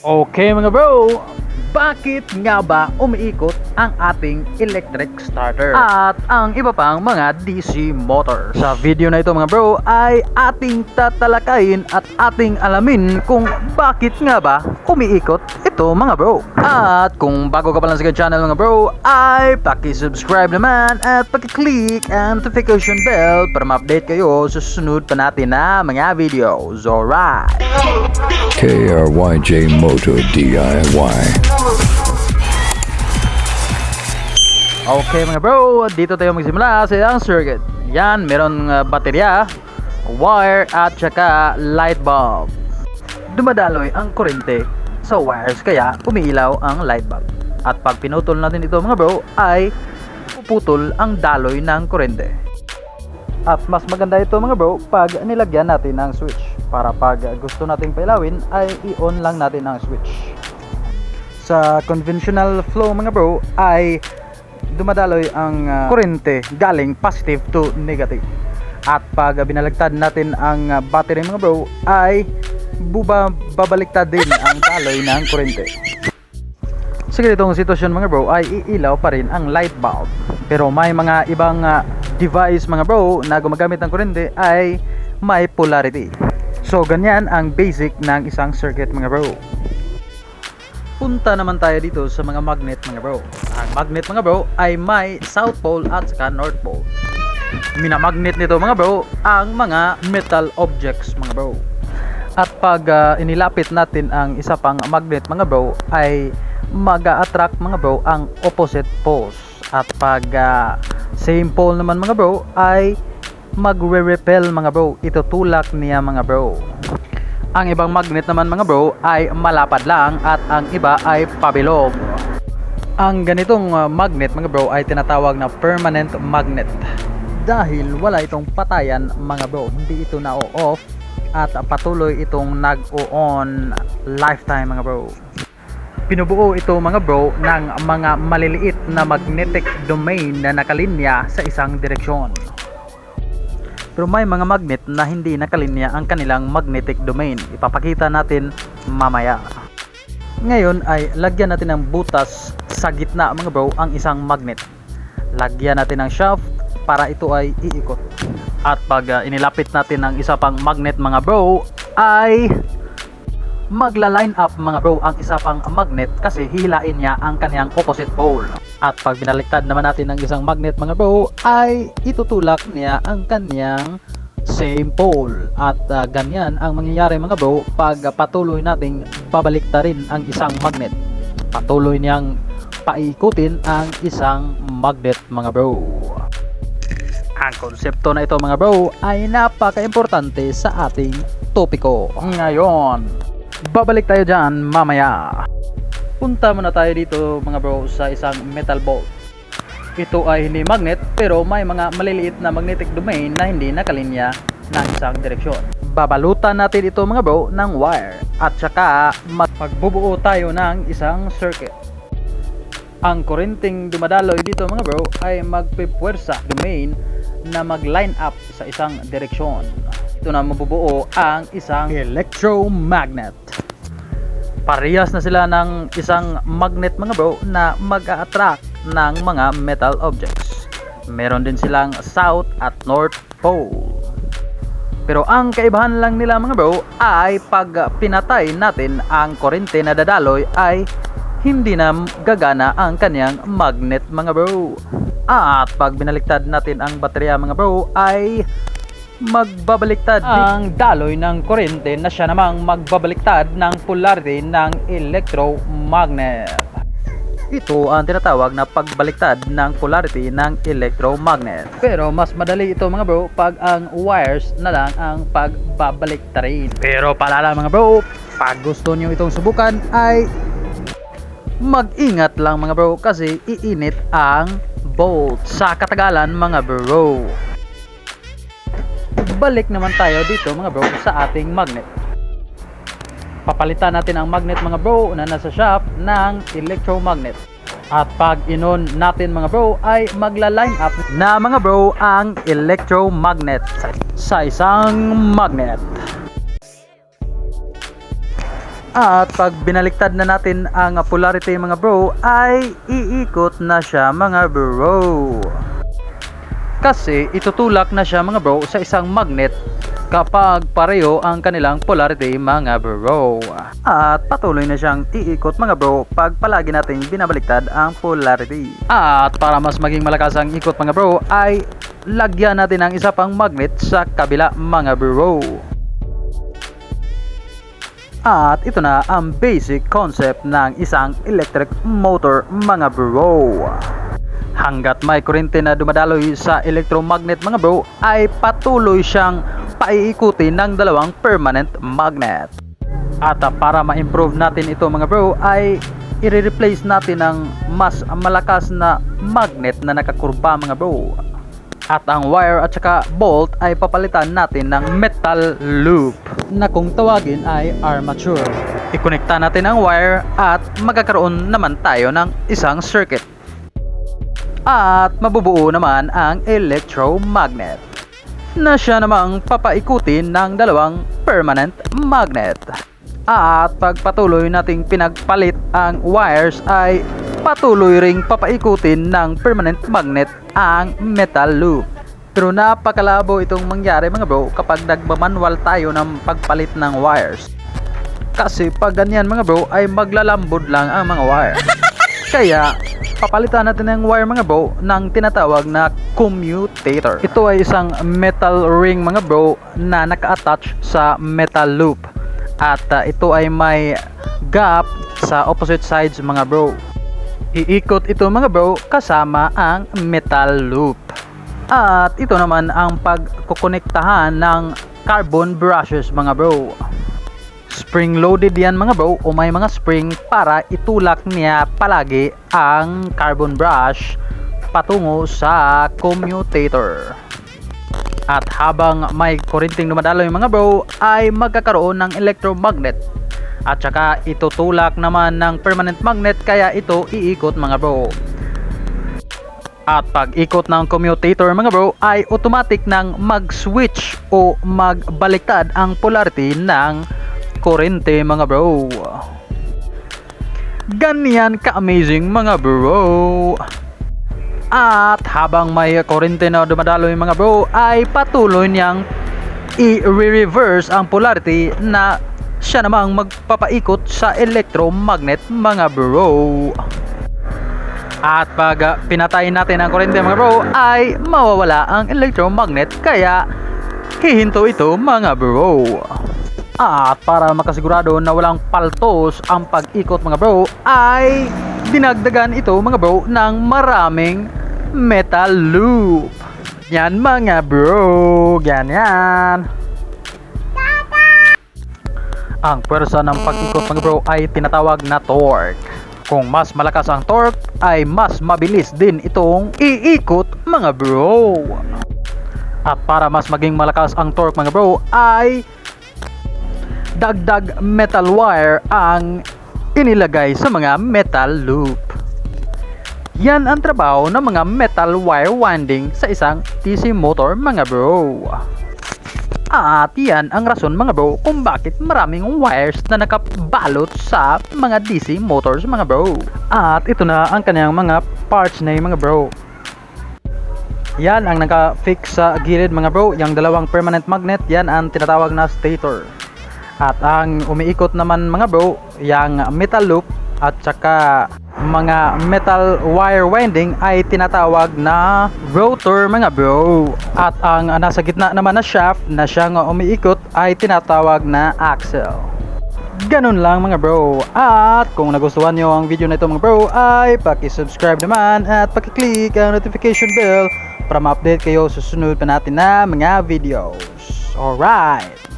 Okay mga bro, bakit nga ba umiikot ang ating electric starter at ang iba pang mga DC motor? Sa video na ito mga bro ay ating tatalakayin at ating alamin kung bakit nga ba umiikot ito mga bro. At kung bago ka pa lang sa channel mga bro ay paki-subscribe naman at paki-click ang notification bell para ma-update kayo sa susunod pa natin na mga videos. Alright! KRYJ Moto DIY. Okay mga bro, dito tayo magsimula sa isang circuit. Yan, meron uh, baterya, wire at saka light bulb. Dumadaloy ang kurente sa wires kaya umiilaw ang light bulb. At pag pinutol natin ito mga bro ay puputol ang daloy ng kurente. At mas maganda ito mga bro pag nilagyan natin ng switch para pag gusto nating pailawin ay i-on lang natin ang switch. Sa conventional flow mga bro ay dumadaloy ang uh, kurente galing positive to negative. At pag binalagtad natin ang uh, battery mga bro ay buba babaliktad din ang daloy ng kurente. Sa ganitong sitwasyon mga bro ay iilaw pa rin ang light bulb. Pero may mga ibang uh, device mga bro na gumagamit ng kurente ay may polarity. So ganyan ang basic ng isang circuit mga bro. Punta naman tayo dito sa mga magnet mga bro. Ang magnet mga bro ay may south pole at saka north pole. Minamagnet nito mga bro ang mga metal objects mga bro. At pag uh, inilapit natin ang isa pang magnet mga bro ay mag-attract mga bro ang opposite poles. At pag uh, same pole naman mga bro ay magre-repel mga bro. Itutulak niya mga bro. Ang ibang magnet naman mga bro ay malapad lang at ang iba ay pabilog. Ang ganitong uh, magnet mga bro ay tinatawag na permanent magnet. Dahil wala itong patayan mga bro, hindi ito na-off at patuloy itong nag-on lifetime mga bro. Pinubuo ito mga bro ng mga maliliit na magnetic domain na nakalinya sa isang direksyon. Pero may mga magnet na hindi nakalinya ang kanilang magnetic domain. Ipapakita natin mamaya. Ngayon ay lagyan natin ng butas sa gitna mga bro ang isang magnet. Lagyan natin ng shaft para ito ay iikot. At pag uh, inilapit natin ang isa pang magnet mga bro ay magla-line up mga bro ang isa pang magnet kasi hilain niya ang kanyang opposite pole. At pag binaliktad naman natin ang isang magnet mga bro ay itutulak niya ang kanyang same pole. At uh, ganyan ang mangyayari mga bro pag patuloy nating babaliktarin ang isang magnet. Patuloy niyang paikutin ang isang magnet mga bro. Ang konsepto na ito mga bro ay napaka-importante sa ating topiko. Ngayon, babalik tayo dyan mamaya. Punta muna tayo dito mga bro sa isang metal bolt. Ito ay hindi magnet pero may mga maliliit na magnetic domain na hindi nakalinya ng isang direksyon. Babalutan natin ito mga bro ng wire at saka magbubuo tayo ng isang circuit. Ang kurenting dumadaloy dito mga bro ay magpipwersa domain na mag-line up sa isang direksyon. Ito na mabubuo ang isang electromagnet. Parehas na sila ng isang magnet mga bro na mag-attract ng mga metal objects. Meron din silang south at north pole. Pero ang kaibahan lang nila mga bro ay pag pinatay natin ang kurente na dadaloy ay hindi na gagana ang kanyang magnet mga bro. At pag binaliktad natin ang baterya mga bro ay magbabaliktad ang daloy ng kurente na siya namang magbabaliktad ng polarity ng electromagnet. Ito ang tinatawag na pagbaliktad ng polarity ng electromagnet. Pero mas madali ito mga bro pag ang wires na lang ang pagbabaliktarin. Pero paalala mga bro, pag gusto nyo itong subukan ay mag-ingat lang mga bro kasi iinit ang bolt sa katagalan mga bro. Balik naman tayo dito mga bro sa ating magnet. Papalitan natin ang magnet mga bro na nasa shaft ng electromagnet. At pag inon natin mga bro ay magla-line up na mga bro ang electromagnet sa isang magnet At pag binaliktad na natin ang polarity mga bro ay iikot na siya mga bro. Kasi itutulak na siya mga bro sa isang magnet kapag pareho ang kanilang polarity mga bro. At patuloy na siyang iikot mga bro pag palagi nating binabaliktad ang polarity. At para mas maging malakas ang ikot mga bro ay lagyan natin ng isa pang magnet sa kabila mga bro. At ito na ang basic concept ng isang electric motor mga bro. Hanggat may kuryente na dumadaloy sa electromagnet mga bro ay patuloy siyang paiikutin ng dalawang permanent magnet. At para ma-improve natin ito mga bro ay i-replace natin ng mas malakas na magnet na nakakurba mga bro. At ang wire at saka bolt ay papalitan natin ng metal loop na kung tawagin ay armature. Ikonekta natin ang wire at magkakaroon naman tayo ng isang circuit. At mabubuo naman ang electromagnet na siya namang papaikutin ng dalawang permanent magnet. At pagpatuloy nating pinagpalit ang wires ay patuloy ring papaikutin ng permanent magnet ang metal loop. Pero napakalabo itong mangyari mga bro kapag nagmamanwal tayo ng pagpalit ng wires. Kasi pag ganyan mga bro ay maglalambod lang ang mga wire. Kaya papalitan natin ng wire mga bro ng tinatawag na commutator. Ito ay isang metal ring mga bro na naka-attach sa metal loop. At uh, ito ay may gap sa opposite sides mga bro. Iikot ito mga bro kasama ang metal loop. At ito naman ang pagkukonektahan ng carbon brushes mga bro. Spring loaded yan mga bro o may mga spring para itulak niya palagi ang carbon brush patungo sa commutator. At habang may kurinting dumadaloy mga bro ay magkakaroon ng electromagnet at saka itutulak naman ng permanent magnet kaya ito iikot mga bro. At pag ikot ng commutator mga bro ay automatic nang mag-switch o magbaliktad ang polarity ng kurente mga bro. Ganyan ka-amazing mga bro. At habang may kurente na dumadaloy mga bro ay patuloy niyang i-reverse ang polarity na siya namang magpapaikot sa electromagnet mga bro. At pag uh, pinatay natin ang kurente mga bro ay mawawala ang electromagnet kaya hihinto ito mga bro. At para makasigurado na walang paltos ang pag-ikot mga bro ay dinagdagan ito mga bro ng maraming metal loop. Yan mga bro, ganyan. Ang pwersa ng pag-ikot mga bro ay tinatawag na torque. Kung mas malakas ang torque ay mas mabilis din itong iikot mga bro. At para mas maging malakas ang torque mga bro ay dagdag metal wire ang inilagay sa mga metal loop. Yan ang trabaho ng mga metal wire winding sa isang DC motor mga bro. At yan ang rason mga bro kung bakit maraming wires na nakabalot sa mga DC motors mga bro. At ito na ang kanyang mga parts na mga bro. Yan ang naka-fix sa gilid mga bro. Yung dalawang permanent magnet, yan ang tinatawag na stator. At ang umiikot naman mga bro, yung metal loop at saka mga metal wire winding ay tinatawag na rotor mga bro. At ang nasa gitna naman na shaft na siyang umiikot ay tinatawag na axle. Ganun lang mga bro. At kung nagustuhan nyo ang video na ito mga bro ay paki-subscribe naman at paki-click ang notification bell para ma-update kayo sa susunod pa natin na mga videos. Alright!